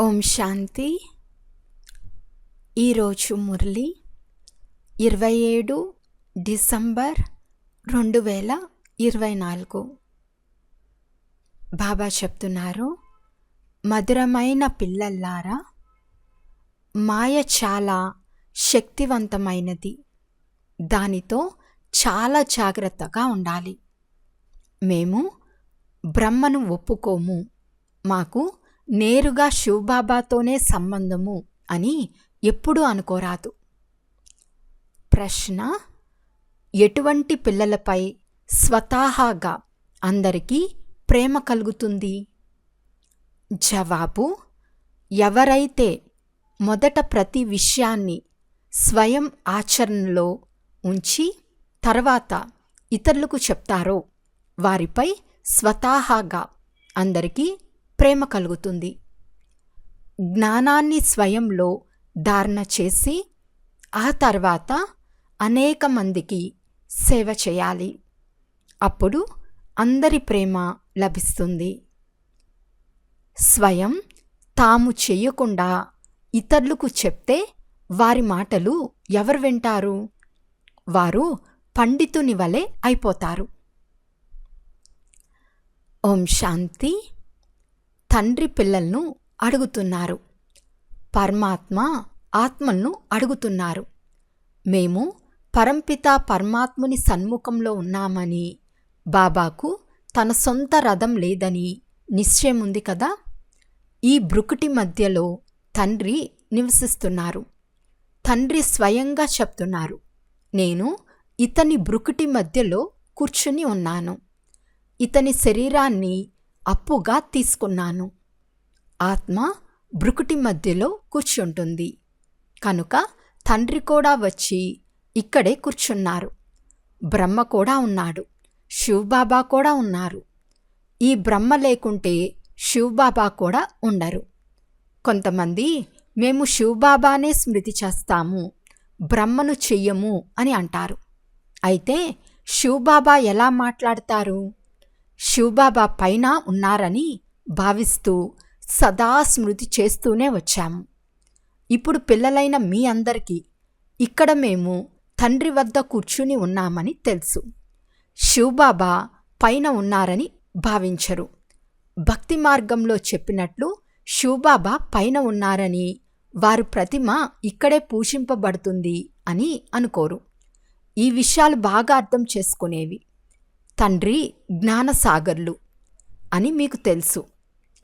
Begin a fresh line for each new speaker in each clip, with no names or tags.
ఓం శాంతి. ఈరోజు మురళి ఇరవై ఏడు డిసెంబర్ రెండు వేల ఇరవై నాలుగు బాబా చెప్తున్నారు మధురమైన పిల్లల్లారా మాయ చాలా శక్తివంతమైనది. దానితో చాలా జాగ్రత్తగా ఉండాలి. మేము బ్రహ్మను ఒప్పుకోము మాకు నేరుగా శివబాబాతోనే సంబంధము అని ఎప్పుడూ అనుకోరాదు. ప్రశ్న ఎటువంటి పిల్లలపై స్వతహాగా అందరికీ ప్రేమ కలుగుతుంది? జవాబు ఎవరైతే మొదట ప్రతి విషయాన్ని స్వయం ఆచరణలో ఉంచి తర్వాత ఇతరులకు చెప్తారో వారిపై స్వతహాగా అందరికీ ప్రేమ కలుగుతుంది. జ్ఞానాన్ని స్వయంలో ధారణ చేసి ఆ తర్వాత అనేక మందికి సేవ చేయాలి. అప్పుడు అందరి ప్రేమ లభిస్తుంది. స్వయం తాము చేయకుండా ఇతరులకు చెప్తే వారి మాటలు ఎవరు వింటారు? వారు పండితుని వలె అయిపోతారు. ఓం శాంతి. తండ్రి పిల్లలను అడుగుతున్నారు. పరమాత్మ ఆత్మలను అడుగుతున్నారు. మేము పరంపిత పరమాత్ముని సన్ముఖంలో ఉన్నామని బాబాకు తన సొంత రథం లేదని నిశ్చయం ఉంది కదా? ఈ బ్రుకుటి మధ్యలో తండ్రి నివసిస్తున్నారు. తండ్రి స్వయంగా చెప్తున్నారు నేను ఇతని బ్రుకుటి మధ్యలో కూర్చుని ఉన్నాను. ఇతని శరీరాన్ని అప్పుగా తీసుకున్నాను. ఆత్మ బ్రుకుటి మధ్యలో కూర్చుంటుంది. కనుక తండ్రి కూడా వచ్చి ఇక్కడే కూర్చున్నారు. బ్రహ్మ కూడా ఉన్నాడు. శివబాబా కూడా ఉన్నారు. ఈ బ్రహ్మ లేకుంటే శివబాబా కూడా ఉండరు. కొంతమంది మేము శివబాబానే స్మృతి చేస్తాము బ్రహ్మను చెయ్యము అని అంటారు. అయితే శివబాబా ఎలా మాట్లాడతారు? శివబాబా పైన ఉన్నారని భావిస్తూ సదా స్మృతి చేస్తూనే వచ్చాము. ఇప్పుడు పిల్లలైన మీ అందరికీ ఇక్కడ మేము తండ్రి వద్ద కూర్చుని ఉన్నామని తెలుసు. శివబాబా పైన ఉన్నారని భావించరు. భక్తి మార్గంలో చెప్పినట్లు శివబాబా పైన ఉన్నారని వారు ప్రతిమ ఇక్కడే పూషింపబడుతుంది అని అనుకోరు. ఈ విషయాలు బాగా అర్థం చేసుకునేవి. తండ్రి జ్ఞానసాగర్లు అని మీకు తెలుసు.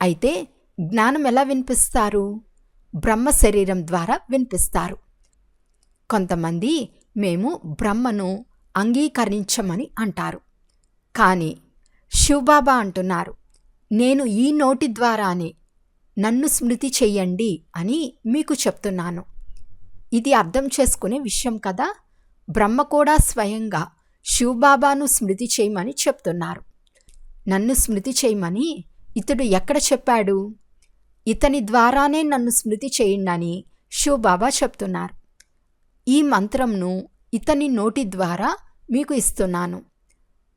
అయితే జ్ఞానం ఎలా వినిపిస్తారు? బ్రహ్మ శరీరం ద్వారా వినిపిస్తారు. కొంతమంది మేము బ్రహ్మను అంగీకరించమని అంటారు. కానీ శివబాబా అంటున్నారు నేను ఈ నోటి ద్వారానే నన్ను స్మృతి చెయ్యండి అని మీకు చెప్తున్నాను. ఇది అర్థం చేసుకునే విషయం కదా? బ్రహ్మ కూడా స్వయంగా శివబాబాను స్మృతి చేయమని చెప్తున్నారు. నన్ను స్మృతి చేయమని ఇతడు ఎక్కడ చెప్పాడు? ఇతని ద్వారానే నన్ను స్మృతి చేయండి శివబాబా చెప్తున్నారు. ఈ మంత్రంను ఇతని నోటి ద్వారా మీకు ఇస్తున్నాను.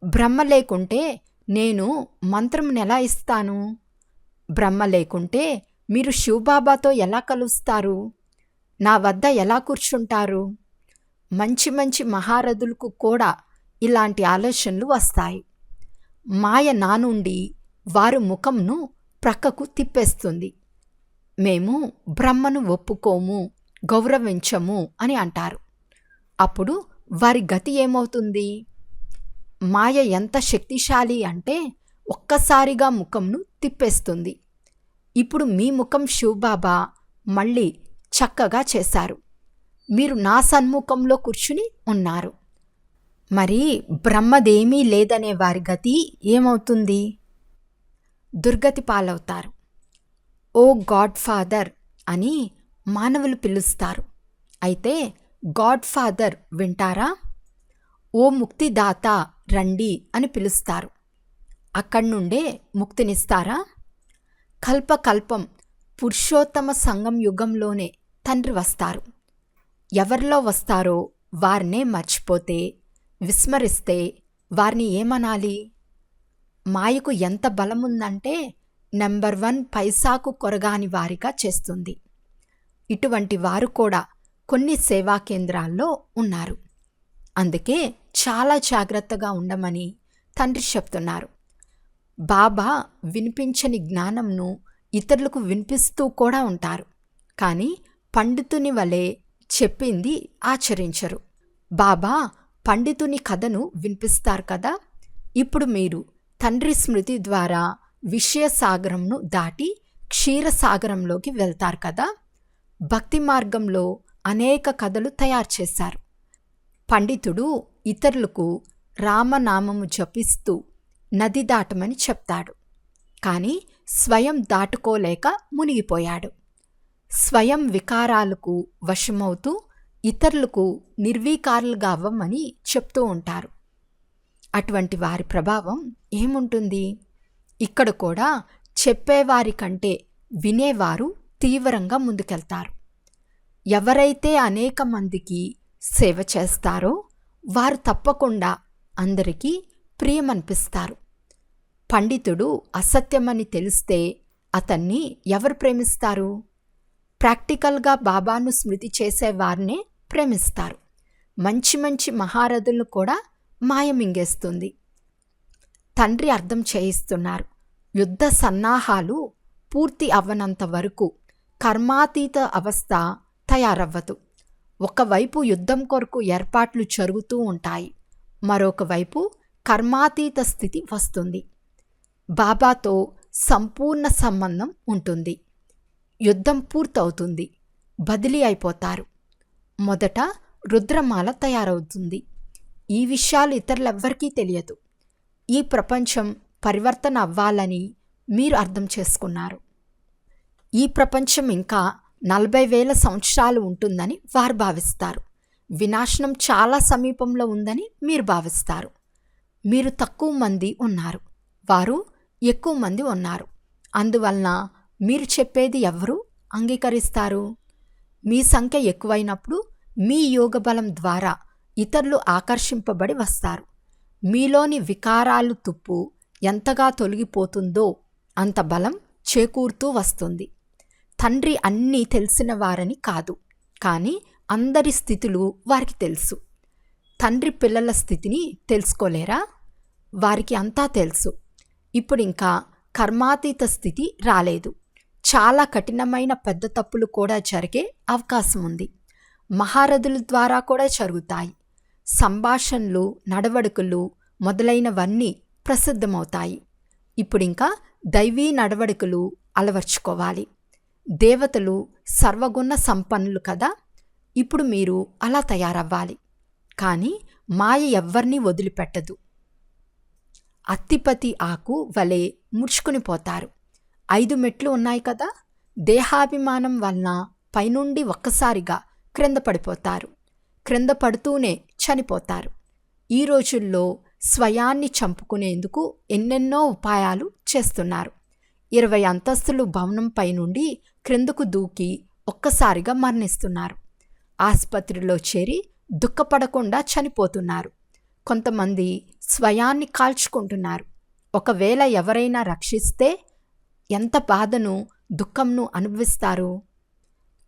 బ్రహ్మ లేకుంటే నేను మంత్రంను ఎలా ఇస్తాను? బ్రహ్మ లేకుంటే మీరు శివబాబాతో ఎలా కలుస్తారు? నా వద్ద ఎలా కూర్చుంటారు? మంచి మంచి మహారథులకు కూడా ఇలాంటి ఆలోచనలు వస్తాయి. మాయ నా నుండి వారు ముఖంను ప్రక్కకు తిప్పేస్తుంది. మేము బ్రహ్మను ఒప్పుకోము గౌరవించము అని అంటారు. అప్పుడు వారి గతి ఏమవుతుంది? మాయ ఎంత శక్తిశాలి అంటే ఒక్కసారిగా ముఖంను తిప్పేస్తుంది. ఇప్పుడు మీ ముఖం శివబాబా మళ్ళీ చక్కగా చేశారు. మీరు నా సన్ముఖంలో కూర్చుని ఉన్నారు. మరి బ్రహ్మదేమీ లేదనే వారి గతి ఏమవుతుంది? దుర్గతి పాలవుతారు. ఓ గాడ్ ఫాదర్ అని మానవులు పిలుస్తారు. అయితే గాడ్ ఫాదర్ వింటారా? ఓ ముక్తిదాత రండి అని పిలుస్తారు. అక్కడి నుండే ముక్తినిస్తారా? కల్పకల్పం పురుషోత్తమ సంగం యుగంలోనే తండ్రి వస్తారు. ఎవరిలో వస్తారో వారినే మర్చిపోతే విస్మరిస్తే వారిని ఏమనాలి? మాయకు ఎంత బలముందంటే నెంబర్ వన్ పైసాకు కొరగాని వారిగా చేస్తుంది. ఇటువంటి వారు కూడా కొన్ని సేవా కేంద్రాల్లో ఉన్నారు. అందుకే చాలా జాగ్రత్తగా ఉండమని తండ్రి చెప్తున్నారు. బాబా వినిపించని జ్ఞానంను ఇతరులకు వినిపిస్తూ కూడా ఉంటారు. కానీ పండితుని వలె చెప్పింది ఆచరించరు. బాబా పండితుని కథను వినిపిస్తారు కదా? ఇప్పుడు మీరు తండ్రి స్మృతి ద్వారా విషయసాగరంను దాటి క్షీరసాగరంలోకి వెళ్తారు కదా? భక్తి మార్గంలో అనేక కథలు తయారు చేశారు. పండితుడు ఇతరులకు రామనామము జపిస్తూ నది దాటమని చెప్తాడు. కానీ స్వయం దాటుకోలేక మునిగిపోయాడు. స్వయం వికారాలకు వశమవుతూ ఇతరులకు నిర్వీకారులుగా అవ్వమని చెప్తూ ఉంటారు. అటువంటి వారి ప్రభావం ఏముంటుంది? ఇక్కడ కూడా చెప్పేవారి కంటే వినేవారు తీవ్రంగా ముందుకెళ్తారు. ఎవరైతే అనేక మందికి సేవ చేస్తారో వారు తప్పకుండా అందరికీ ప్రియమనిపిస్తారు. పండితుడు అసత్యమని తెలిస్తే అతన్ని ఎవరు ప్రేమిస్తారు? ప్రాక్టికల్గా బాబాను స్మృతి చేసేవారినే ప్రేమిస్తారు. మంచి మంచి మహారథులను కూడా మాయమింగేస్తుంది. తండ్రి అర్థం చేయిస్తున్నారు. యుద్ధ సన్నాహాలు పూర్తి అవ్వనంత వరకు కర్మాతీత అవస్థ తయారవ్వదు. ఒకవైపు యుద్ధం కొరకు ఏర్పాట్లు జరుగుతూ ఉంటాయి. మరొకవైపు కర్మాతీత స్థితి వస్తుంది. బాబాతో సంపూర్ణ సంబంధం ఉంటుంది. యుద్ధం పూర్తవుతుంది. బదిలీ అయిపోతారు. మొదట రుద్రమాల తయారవుతుంది. ఈ విషయాలు ఇతరులెవ్వరికీ తెలియదు. ఈ ప్రపంచం పరివర్తన అవ్వాలని మీరు అర్థం చేసుకున్నారు. ఈ ప్రపంచం ఇంకా నలభై వేల సంవత్సరాలు ఉంటుందని వారు భావిస్తారు. వినాశనం చాలా సమీపంలో ఉందని మీరు భావిస్తారు. మీరు తక్కువ మంది ఉన్నారు. వారు ఎక్కువ మంది ఉన్నారు. అందువలన మీరు చెప్పేది ఎవరు అంగీకరిస్తారు? మీ సంఖ్య ఎక్కువైనప్పుడు మీ యోగ బలం ద్వారా ఇతరులు ఆకర్షింపబడి వస్తారు. మీలోని వికారాలు తుప్పు ఎంతగా తొలగిపోతుందో అంత బలం చేకూరుతూ వస్తుంది. తండ్రి అన్నీ తెలిసిన వారని కాదు కానీ అందరి స్థితులు వారికి తెలుసు. తండ్రి పిల్లల స్థితిని తెలుసుకోలేరా? వారికి అంతా తెలుసు. ఇప్పుడు ఇంకా కర్మాతీత స్థితి రాలేదు. చాలా కఠినమైన పెద్ద తప్పులు కూడా జరిగే అవకాశం ఉంది. మహారథుల ద్వారా కూడా జరుగుతాయి. సంభాషణలు నడవడికలు మొదలైనవన్నీ ప్రసిద్ధమవుతాయి. ఇప్పుడు ఇంకా దైవీ నడవడికలు అలవర్చుకోవాలి. దేవతలు సర్వగుణ సంపన్నులు కదా. ఇప్పుడు మీరు అలా తయారవ్వాలి. కానీ మాయ ఎవ్వరినీ వదిలిపెట్టదు. అత్తిపతి ఆకు వలె ముడుచుకుని పోతారు. ఐదు మెట్లు ఉన్నాయి కదా? దేహాభిమానం వలన పైనుండి ఒక్కసారిగా క్రింద పడిపోతారు. క్రింద పడుతూనే చనిపోతారు. ఈ రోజుల్లో స్వయాన్ని చంపుకునేందుకు ఎన్నెన్నో ఉపాయాలు చేస్తున్నారు. ఇరవై అంతస్తులు భవనం పైనుండి క్రిందకు దూకి ఒక్కసారిగా మరణిస్తున్నారు. ఆసుపత్రిలో చేరి దుఃఖపడకుండా చనిపోతున్నారు. కొంతమంది స్వయాన్ని కాల్చుకుంటున్నారు. ఒకవేళ ఎవరైనా రక్షిస్తే ఎంత బాధను దుఃఖంను అనుభవిస్తారు.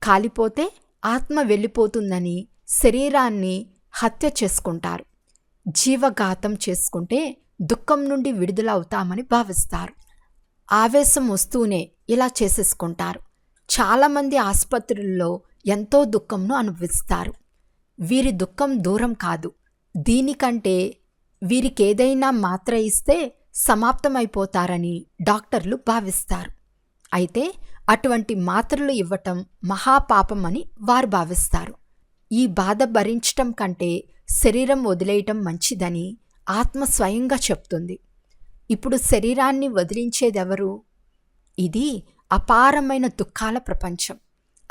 కాలిపోతే ఆత్మ వెళ్ళిపోతుందని శరీరాన్ని హత్య చేసుకుంటారు. జీవఘాతం చేసుకుంటే దుఃఖం నుండి విడుదల అవుతామని భావిస్తారు. ఆవేశం వస్తూనే ఇలా చేసేసుకుంటారు. చాలామంది ఆసుపత్రుల్లో ఎంతో దుఃఖంను అనుభవిస్తారు. వీరి దుఃఖం దూరం కాదు. దీనికంటే వీరికేదైనా మాత్ర ఇస్తే సమాప్తమైపోతారని డాక్టర్లు భావిస్తారు. అయితే అటువంటి మాత్రలు ఇవ్వటం మహాపాపమని వారు భావిస్తారు. ఈ బాధ భరించటం కంటే శరీరం వదిలేయటం మంచిదని ఆత్మ స్వయంగా చెప్తుంది. ఇప్పుడు శరీరాన్ని వదిలించేదెవరు? ఇది అపారమైన దుఃఖాల ప్రపంచం.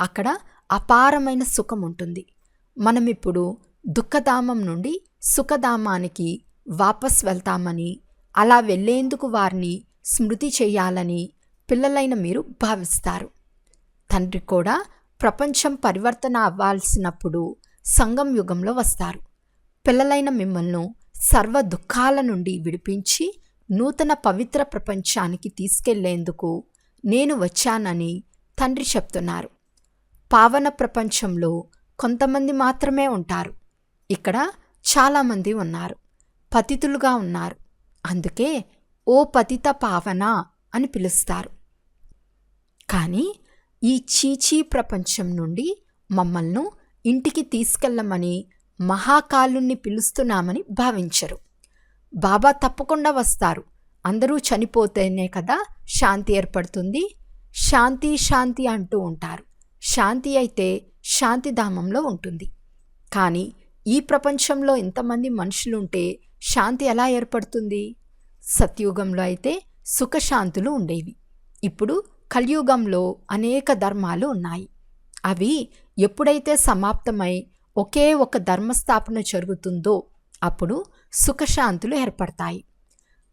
అక్కడ అపారమైన సుఖం ఉంటుంది. మనమిప్పుడు దుఃఖధామం నుండి సుఖధామానికి వాపస్ వెళ్తామని అలా వెళ్ళేందుకు వారిని స్మృతి చేయాలని పిల్లలైన మీరు భావిస్తారు. తండ్రి కూడా ప్రపంచం పరివర్తన అవ్వాల్సినప్పుడు సంగం యుగంలో వస్తారు. పిల్లలైన మిమ్మల్ని సర్వ దుఃఖాల నుండి విడిపించి నూతన పవిత్ర ప్రపంచానికి తీసుకెళ్ళేందుకు నేను వచ్చానని తండ్రి చెప్తున్నారు. పావన ప్రపంచంలో కొంతమంది మాత్రమే ఉంటారు. ఇక్కడ చాలామంది ఉన్నారు. పతితులుగా ఉన్నారు. అందుకే ఓ పతిత పావన అని పిలుస్తారు. కానీ ఈ చీచీ ప్రపంచం నుండి మమ్మల్ని ఇంటికి తీసుకెళ్ళమని మహాకాలుణ్ణి పిలుస్తున్నామని భావించరు. బాబా తప్పకుండా వస్తారు. అందరూ చనిపోతేనే కదా శాంతి ఏర్పడుతుంది. శాంతి శాంతి అంటూ ఉంటారు. శాంతి అయితే శాంతిధామంలో ఉంటుంది. కానీ ఈ ప్రపంచంలో ఇంతమంది మనుషులుంటే శాంతి ఎలా ఏర్పడుతుంది? సత్యుగంలో అయితే సుఖశాంతులు ఉండేవి. ఇప్పుడు కలియుగంలో అనేక ధర్మాలు ఉన్నాయి. అవి ఎప్పుడైతే సమాప్తమై ఒకే ఒక ధర్మస్థాపన జరుగుతుందో అప్పుడు సుఖశాంతులు ఏర్పడతాయి.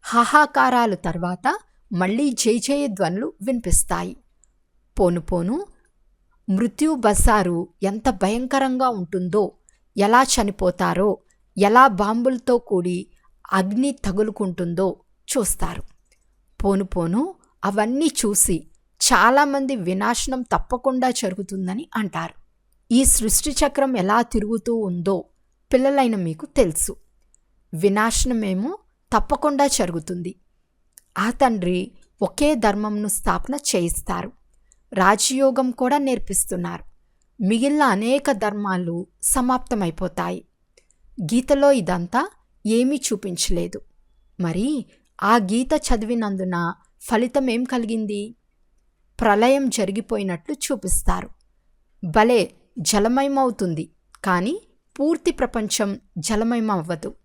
హాహాకారాలు తర్వాత మళ్ళీ జై జయ ధ్వనులు వినిపిస్తాయి. పోను పోను మృత్యు బసారు ఎంత భయంకరంగా ఉంటుందో ఎలా చనిపోతారో ఎలా బాంబులతో కూడి అగ్ని తగులుకుంటుందో చూస్తారు. పోను పోను అవన్నీ చూసి చాలామంది వినాశనం తప్పకుండా జరుగుతుందని అంటారు. ఈ సృష్టి చక్రం ఎలా తిరుగుతూ ఉందో పిల్లలైన మీకు తెలుసు. వినాశనమేమో తప్పకుండా జరుగుతుంది. ఆ తండ్రి ఒకే ధర్మంను స్థాపన చేయిస్తారు. రాజయోగం కూడా నేర్పిస్తున్నారు. మిగిలిన అనేక ధర్మాలు సమాప్తమైపోతాయి. గీతలో ఇదంతా ఏమీ చూపించలేదు. మరి ఆ గీత చదివినందున ఫలితం ఏం కలిగింది? ప్రళయం జరిగిపోయినట్లు చూపిస్తారు. భలే జలమయమవుతుంది కానీ పూర్తి ప్రపంచం జలమయమవ్వదు.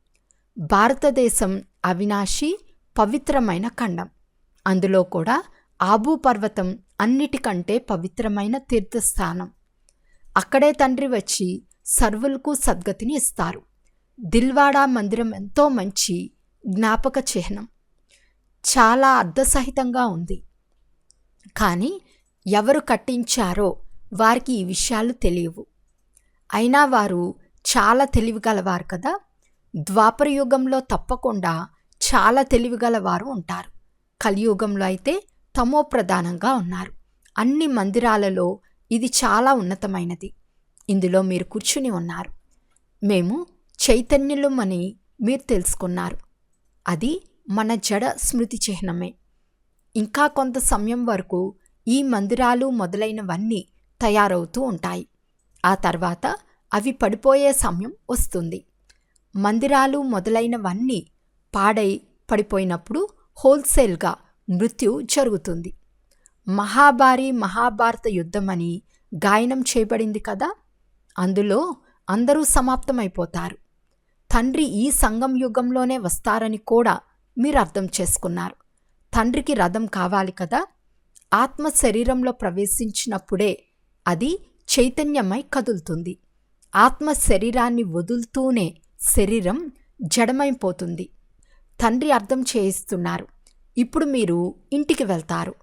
భారతదేశం అవినాశి పవిత్రమైన ఖండం. అందులో కూడా ఆబూ పర్వతం అన్నిటికంటే పవిత్రమైన తీర్థస్థానం. అక్కడే తండ్రి వచ్చి సర్వులకు సద్గతిని ఇస్తారు. దిల్వాడా మందిరం ఎంతో మంచి జ్ఞాపక చిహ్నం. చాలా అర్థసహితంగా ఉంది. కానీ ఎవరు కట్టించారో వారికి ఈ విషయాలు తెలియవు. అయినా వారు చాలా తెలివిగలవారు కదా. ద్వాపరయుగంలో తప్పకుండా చాలా తెలివిగలవారు ఉంటారు. కలియుగంలో అయితే తమో ప్రధానంగా ఉన్నారు. అన్ని మందిరాలలో ఇది చాలా ఉన్నతమైనది. ఇందులో మీరు కూర్చుని ఉన్నారు. మేము చైతన్యులమని మీరు తెలుసుకున్నారు. అది మన జడ స్మృతి చిహ్నమే. ఇంకా కొంత సమయం వరకు ఈ మందిరాలు మొదలైనవన్నీ తయారవుతూ ఉంటాయి. ఆ తర్వాత అవి పడిపోయే సమయం వస్తుంది. మందిరాలు మొదలైనవన్నీ పాడై పడిపోయినప్పుడు హోల్సేల్గా మృత్యు జరుగుతుంది. మహాభారి మహాభారత యుద్ధమని గాయనం చేయబడింది కదా? అందులో అందరూ సమాప్తమైపోతారు. తండ్రి ఈ సంగం యుగంలోనే వస్తారని కూడా మీరు అర్థం చేసుకున్నారు. తండ్రికి రథం కావాలి కదా? ఆత్మ శరీరంలో ప్రవేశించినప్పుడే అది చైతన్యమై కదులుతుంది. ఆత్మ శరీరాన్ని వదులుతూనే శరీరం జడమైపోతుంది. తండ్రి అర్థం చేయిస్తున్నారు. ఇప్పుడు మీరు ఇంటికి వెళ్తారు.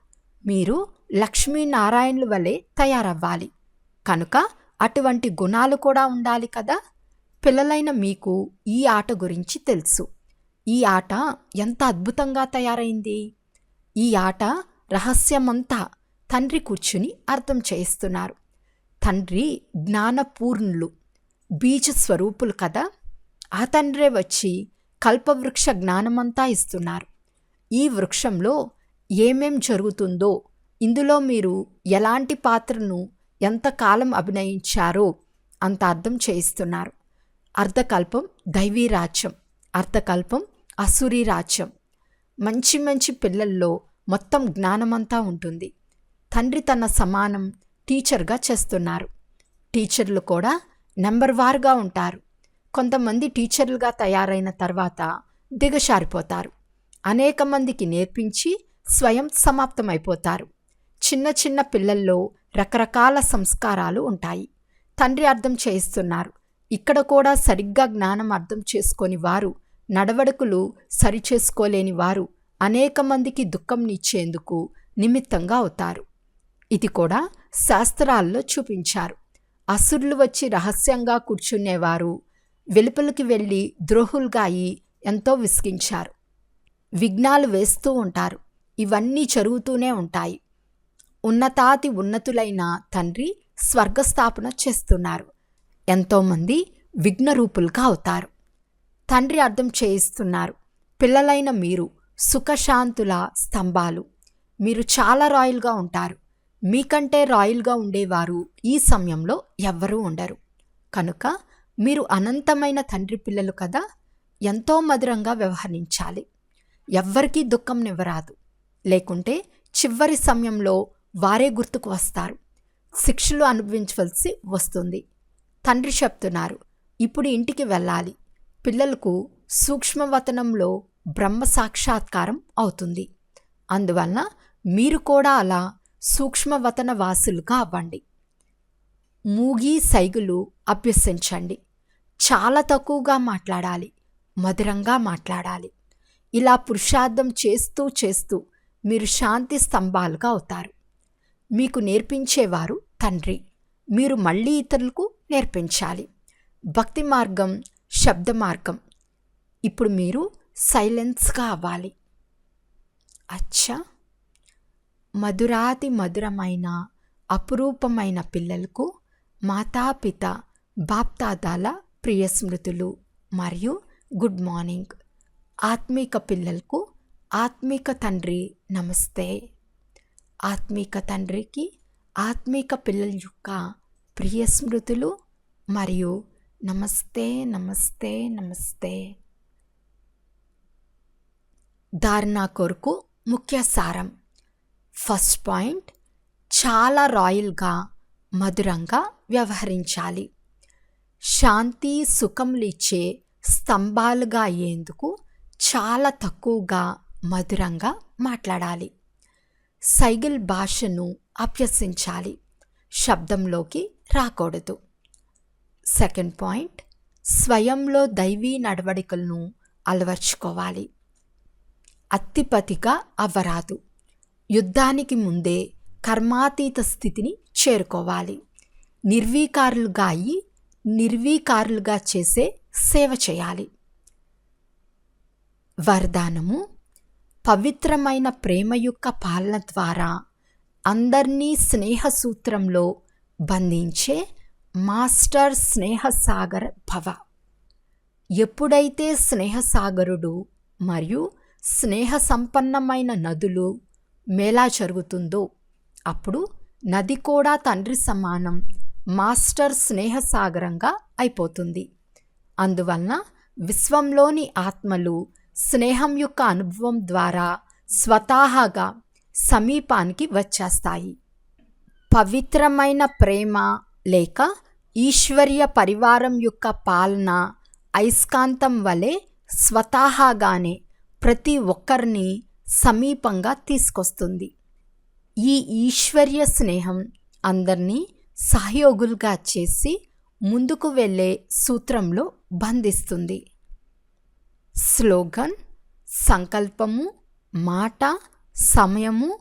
మీరు లక్ష్మీనారాయణుల వలె తయారవ్వాలి. కనుక అటువంటి గుణాలు కూడా ఉండాలి కదా? పిల్లలైన మీకు ఈ ఆట గురించి తెలుసు. ఈ ఆట ఎంత అద్భుతంగా తయారైంది? ఈ ఆట రహస్యమంతా తండ్రి కూర్చుని అర్థం చేయిస్తున్నారు. తండ్రి జ్ఞానపూర్ణులు బీజ స్వరూపులు కదా? ఆ తండ్రే వచ్చి కల్పవృక్ష జ్ఞానమంతా ఇస్తున్నారు. ఈ వృక్షంలో ఏమేం జరుగుతుందో ఇందులో మీరు ఎలాంటి పాత్రను ఎంతకాలం అభినయించారో అంత అర్థం చేయిస్తున్నారు. అర్ధకల్పం దైవీ రాజ్యం అర్ధకల్పం అసురీ రాజ్యం మంచి మంచి పిల్లల్లో మొత్తం జ్ఞానమంతా ఉంటుంది. తండ్రి తన సమానం టీచర్గా చేస్తున్నారు. టీచర్లు కూడా నెంబర్ వార్గా ఉంటారు. కొంతమంది టీచర్లుగా తయారైన తర్వాత దిగశారిపోతారు అనేక మందికి నేర్పించి స్వయం సమాప్తమైపోతారు. చిన్న చిన్న పిల్లల్లో రకరకాల సంస్కారాలు ఉంటాయి. తండ్రి అర్థం చేయిస్తున్నారు. ఇక్కడ కూడా సరిగ్గా జ్ఞానం అర్థం చేసుకొని వారు నడవడకులు సరిచేసుకోలేని వారు అనేక మందికి దుఃఖంనిచ్చేందుకు నిమిత్తంగా అవుతారు. ఇది కూడా శాస్త్రాల్లో చూపించారు. అసురులు వచ్చి రహస్యంగా కూర్చునేవారు వెలుపలికి వెళ్ళి ద్రోహులుగా అయి ఎంతో విసిగించారు. విఘ్నాలు వేస్తూ ఉంటారు. ఇవన్నీ జరుగుతూనే ఉంటాయి. ఉన్నతాతి ఉన్నతులైన తండ్రి స్వర్గస్థాపన చేస్తున్నారు. ఎంతోమంది విఘ్నరూపులుగా అవుతారు. తండ్రి అర్థం చేయిస్తున్నారు పిల్లలైన మీరు సుఖశాంతుల స్తంభాలు. మీరు చాలా రాయల్గా ఉంటారు. మీకంటే రాయల్గా ఉండేవారు ఈ సమయంలో ఎవ్వరూ ఉండరు. కనుక మీరు అనంతమైన తండ్రి పిల్లలు కదా ఎంతో మధురంగా వ్యవహరించాలి. ఎవ్వరికీ దుఃఖం నివ్వరాదు. లేకుంటే చివరి సమయంలో వారే గుర్తుకు వస్తారు. శిక్షలు అనుభవించవలసి వస్తుంది. తండ్రి చెప్తున్నారు ఇప్పుడు ఇంటికి వెళ్ళాలి. పిల్లలకు సూక్ష్మవతనంలో బ్రహ్మ సాక్షాత్కారం అవుతుంది. అందువలన మీరు కూడా అలా సూక్ష్మవతన వాసులుగా అవ్వండి. మూగి సైగులు అభ్యసించండి. చాలా తక్కువగా మాట్లాడాలి. మధురంగా మాట్లాడాలి. ఇలా పురుషార్థం చేస్తూ చేస్తూ మీరు శాంతి స్తంభాలుగా అవుతారు. మీకు నేర్పించేవారు తండ్రి. మీరు మళ్ళీ ఇతరులకు నేర్పించాలి. భక్తి మార్గం శబ్ద మార్గం. ఇప్పుడు మీరు సైలెన్స్గా అవ్వాలి. అచ్చా! మధురాతి మధురమైన అపురూపమైన పిల్లలకు మాతాపిత బాప్తాదాల ప్రియ స్మృతులు మరియు గుడ్ మార్నింగ్. ఆత్మీక పిల్లలకు ఆత్మీక తండ్రి నమస్తే. ఆత్మీక తండ్రికి ఆత్మీక పిల్లల యొక్క ప్రియ స్మృతులు మరియు నమస్తే నమస్తే నమస్తే. ధారణా కొరకు ముఖ్య సారం. ఫస్ట్ పాయింట్ చాలా రాయల్గా మధురంగా వ్యవహరించాలి. శాంతి సుఖములు ఇచ్చే స్తంభాలుగా అయ్యేందుకు చాలా తక్కువగా మధురంగా మాట్లాడాలి. సైగిల్ భాషను అభ్యసించాలి. శబ్దంలోకి రాకూడదు. సెకండ్ పాయింట్ స్వయంలో దైవీ నడవడికలను అలవర్చుకోవాలి. అత్తిపతిగా అవ్వరాదు. యుద్ధానికి ముందే కర్మాతీత స్థితిని చేరుకోవాలి. నిర్వీకారులుగా అయి నిర్వీకారులుగా చేసే సేవ చేయాలి. వరదానము పవిత్రమైన ప్రేమ యొక్క పాలన ద్వారా అందరినీ స్నేహసూత్రంలో బంధించే మాస్టర్ స్నేహసాగర్ భవ. ఎప్పుడైతే స్నేహసాగరుడు మరియు స్నేహ సంపన్నమైన నదులు మేళా జరుగుతుందో అప్పుడు నది కూడా తండ్రి సమానం మాస్టర్ స్నేహసాగరంగా అయిపోతుంది. అందువలన విశ్వంలోని ఆత్మలు స్నేహం యొక్క అనుభవం ద్వారా స్వతహాగా సమీపానికి వచ్చేస్తాయి. పవిత్రమైన ప్రేమ లేక ఈశ్వర్య పరివారం యొక్క పాలన అయస్కాంతం వలె స్వతహాగానే ప్రతి ఒక్కరిని సమీపంగా తీసుకొస్తుంది. ఈ ఈశ్వర్య స్నేహం అందరినీ సహయోగులుగా చేసి ముందుకు వెళ్ళే సూత్రంలో బంధిస్తుంది. స్లోగన్ సంకల్పము మాట సమయము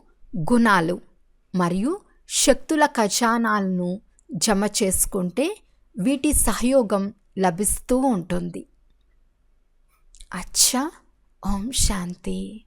గుణాలు మరియు శక్తుల ఖజానాలను జమ చేసుకుంటే వీటి సహయోగం లభిస్తూ ఉంటుంది. అచ్చా ఓం శాంతి.